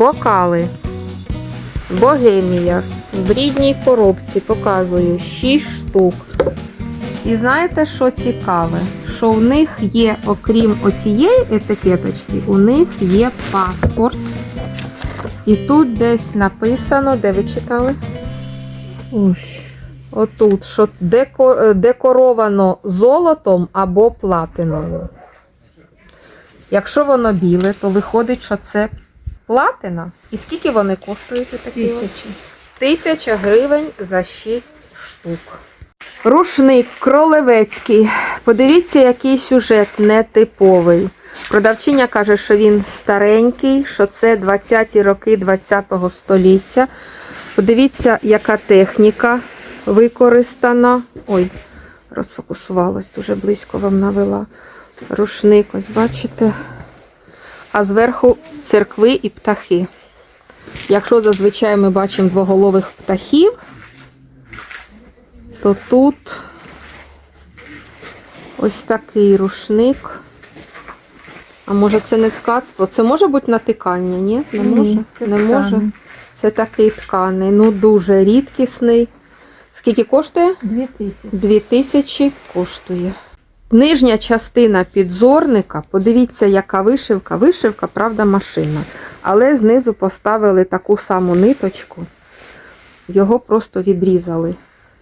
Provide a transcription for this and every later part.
Бокали. Богемія. В рідній коробці показую 6 штук. І знаєте, що цікаве? Що в них є, окрім оцієї етикеточки, у них є паспорт. І тут десь написано, де ви читали? Ось. Отут, що е, декоровано золотом або платиною. Якщо воно біле, то виходить, що це платина. І скільки вони коштують такі? Тисячі. Тисяча гривень за 6 штук. Рушник кролевецький. Подивіться, який сюжет нетиповий. Продавчиня каже, що він старенький, що це 20-ті роки 20-го століття. Подивіться, яка техніка використана. Ой, розфокусувалась, дуже близько вам навела. Рушник, ось бачите. А зверху церкви і птахи. Якщо зазвичай ми бачимо двоголових птахів, то тут ось такий рушник. А може це не ткацтво? Це може бути натикання, ні? Не Ні, може? це не може. Це такий тканий, ну дуже рідкісний. Скільки коштує? Дві тисячі. 2000 коштує. Нижня частина підзорника, подивіться, яка вишивка. Вишивка, правда, машина. Але знизу поставили таку саму ниточку. Його просто відрізали.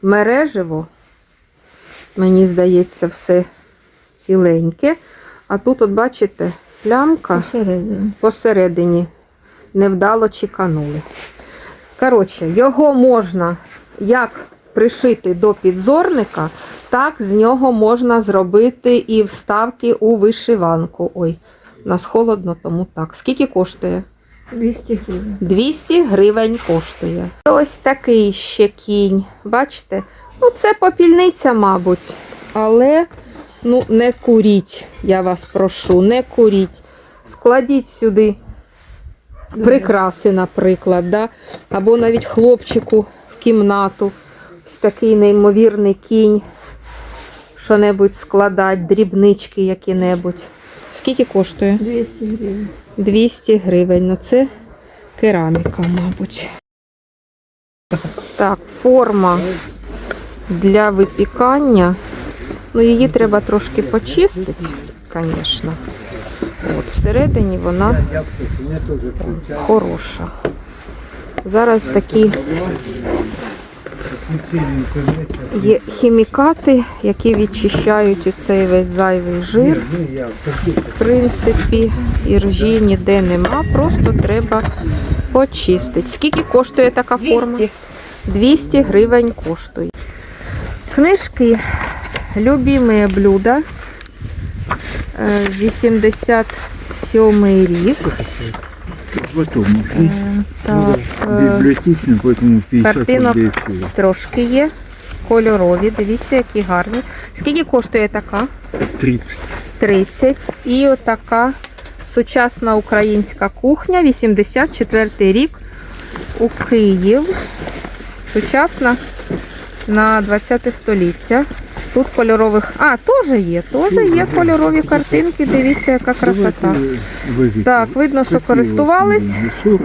Мережево, мені здається, все ціленьке. А тут, от бачите, плямка Посередині. посередині невдало чеканули. Коротше, його можна як пришити до підзорника, так з нього можна зробити і вставки у вишиванку. Ой, у нас холодно, тому так. Скільки коштує? 200 гривень. 200 гривень коштує. Ось такий ще кінь. Бачите? Ну, це попільниця, мабуть. Але ну, не куріть, я вас прошу, не куріть. Складіть сюди прикраси, наприклад, да? або навіть хлопчику в кімнату. Ось такий неймовірний кінь. Що-небудь складати, дрібнички які-небудь. Скільки коштує? 200 гривень. 200 гривень. Ну це кераміка, мабуть. Так, форма для випікання. Ну, її треба трошки почистити, звісно. От, всередині вона хороша. Зараз такі є хімікати, які відчищають оцей весь зайвий жир. В принципі, і ржі ніде нема, просто треба почистити. Скільки коштує така форма? 200. 200 гривень коштує. Книжки Любімі блюда. Е, 87 рік. Потом, Е, Так, е, библиотечный, поэтому 50 картинок рублей трошки є. Кольорові, дивіться, які гарні. Скільки коштує така? 30. 30. І отака сучасна українська кухня, 84 рік у Київ. Сучасна на 20 століття. Тут кольорових. А, теж є, теж є кольорові картинки. Дивіться, яка красота. Так, видно, що користувались.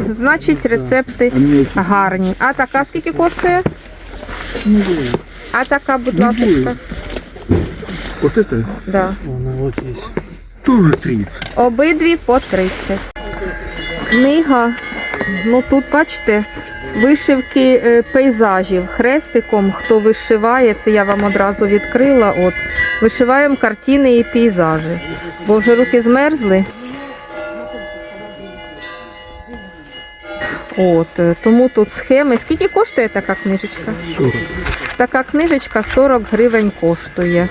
Значить, рецепти гарні. А така скільки коштує? А така, будь ласка. Вот это Да. тоже 30. Обидві по 30. Книга. Ну тут, бачите, вишивки е, пейзажів. Хрестиком, хто вишиває, це я вам одразу відкрила. От. Вишиваємо картини і пейзажі. Бо вже руки змерзли. От, е, тому тут схеми. Скільки коштує така книжечка? 40. Така книжечка 40 гривень коштує.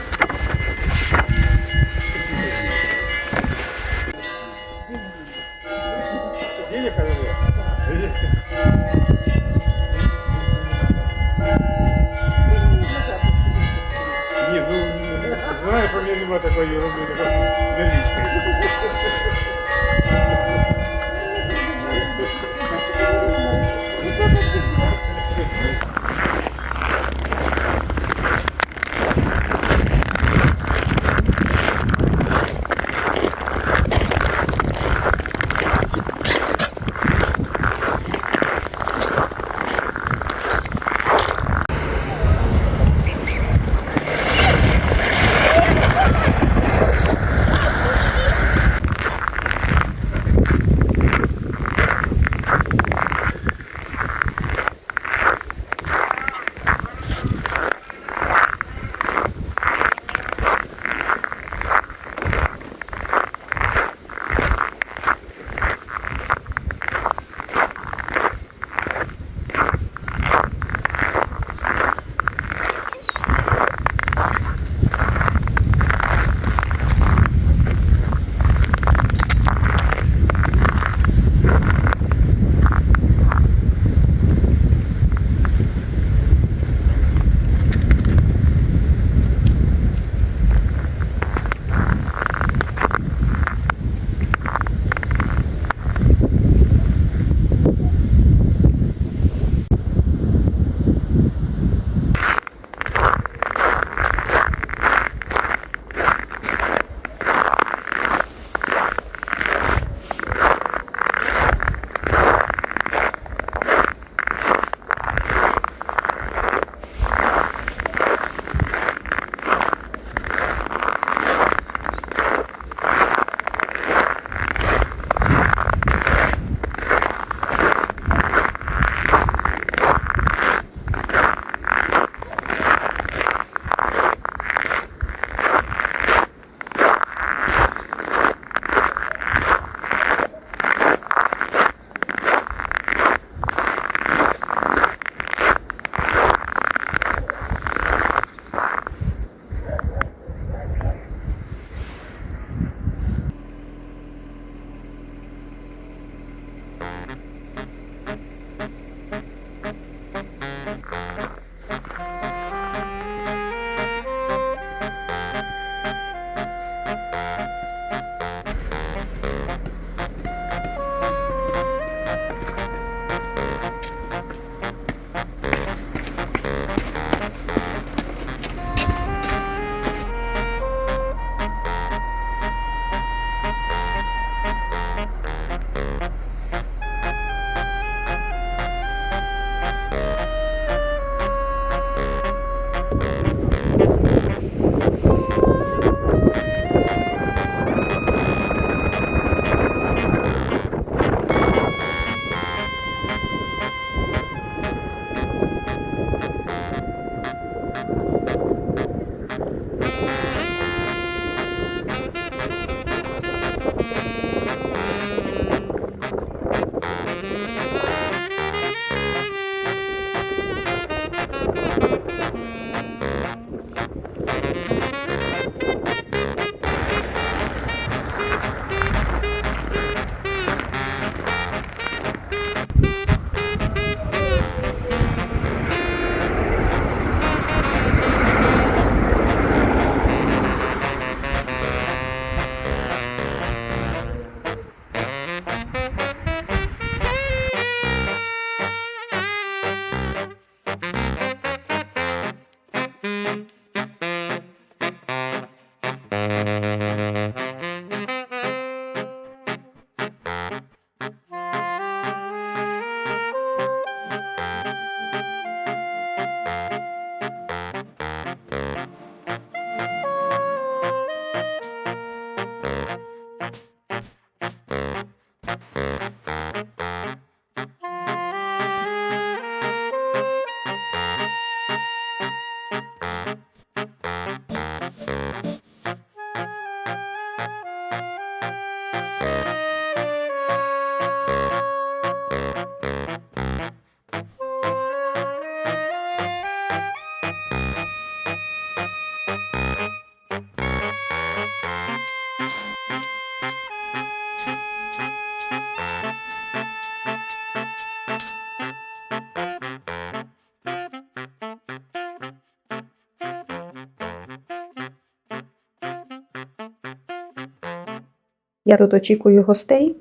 Я тут очікую гостей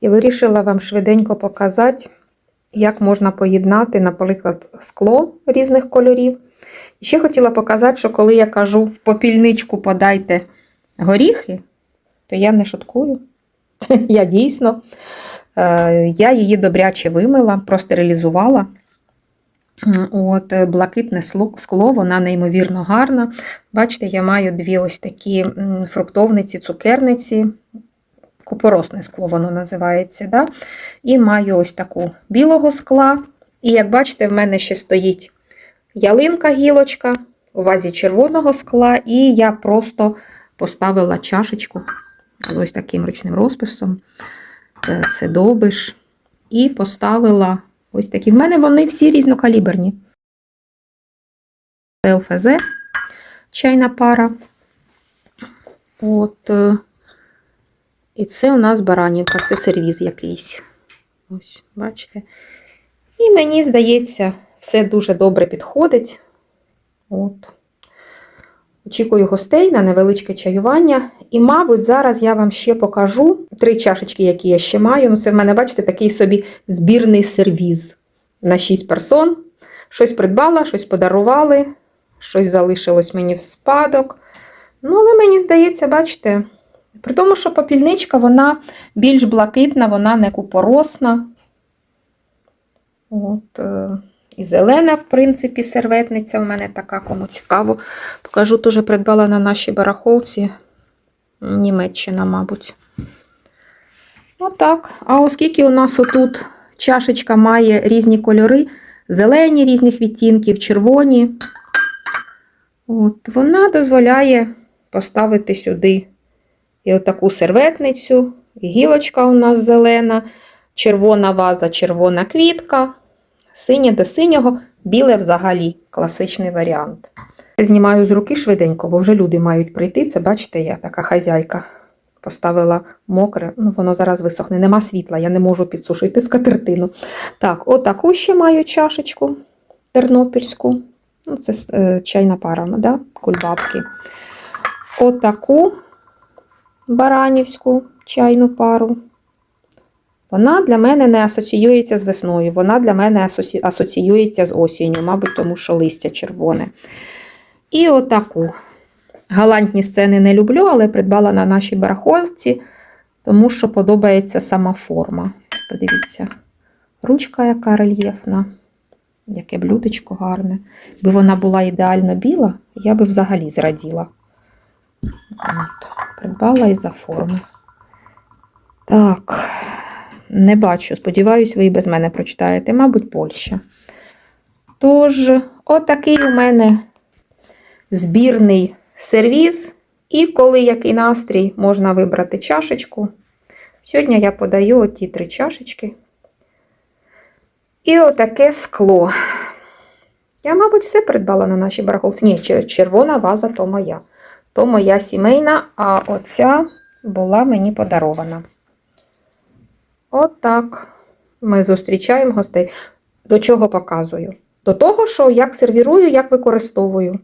і вирішила вам швиденько показати, як можна поєднати, наприклад, скло різних кольорів. І ще хотіла показати, що коли я кажу в попільничку подайте горіхи, то я не шуткую. Я дійсно, е, я її добряче вимила, простерилізувала. От, е, блакитне скло, вона неймовірно гарна. Бачите, я маю дві ось такі фруктовниці, цукерниці, купоросне скло воно називається. Да? І маю ось таку білого скла. І як бачите, в мене ще стоїть ялинка гілочка у вазі червоного скла, і я просто поставила чашечку ось таким ручним розписом. Е, Це довбиш. І поставила ось такі. В мене вони всі різнокаліберні. ЛФЗ чайна пара. От. е, І це у нас баранівка, це сервіз якийсь. Ось, бачите. І мені здається, все дуже добре підходить. От. Очікую гостей на невеличке чаювання. І, мабуть, зараз я вам ще покажу три чашечки, які я ще маю. Ну, це в мене, бачите, такий собі збірний сервіз на 6 персон. Щось придбала, щось подарували, щось залишилось мені в спадок. Ну, але мені здається, бачите, при тому, що попільничка, вона більш блакитна, вона не купоросна. От, е, і зелена, в принципі, серветниця у мене така, кому цікаво. Покажу, теж придбала на нашій барахолці. Німеччина, мабуть. Отак. А оскільки у нас отут чашечка має різні кольори, зелені різних відтінків, червоні, от, вона дозволяє поставити сюди і отаку серветницю, і гілочка у нас зелена, червона ваза, червона квітка, синє до синього, біле взагалі класичний варіант. Знімаю з руки швиденько, бо вже люди мають прийти. Це, бачите, я така хазяйка. Поставила мокре, ну воно зараз висохне, нема світла, я не можу підсушити скатертину. Так, отаку ще маю чашечку тернопільську. Ну, це е, чайна пара, да? кульбабки. Отаку баранівську чайну пару. Вона для мене не асоціюється з весною, вона для мене асоціюється з осінню, мабуть, тому що листя червоне. І отаку. Галантні сцени не люблю, але придбала на нашій барахольці, тому що подобається сама форма. Подивіться, ручка яка рельєфна, яке блюдечко гарне. Якби вона була ідеально біла, я би взагалі зраділа. От, придбала і за форми. Так, не бачу. Сподіваюсь, ви і без мене прочитаєте, мабуть, Польща. Тож, отакий у мене збірний сервіз. І коли який настрій, можна вибрати чашечку. Сьогодні я подаю оті три чашечки. І отаке скло. Я, мабуть, все придбала на нашій барахолці. Ні, червона ваза то моя. То моя сімейна, а оця була мені подарована. Отак. Ми зустрічаємо гостей. До чого показую? До того, що як сервірую, як використовую.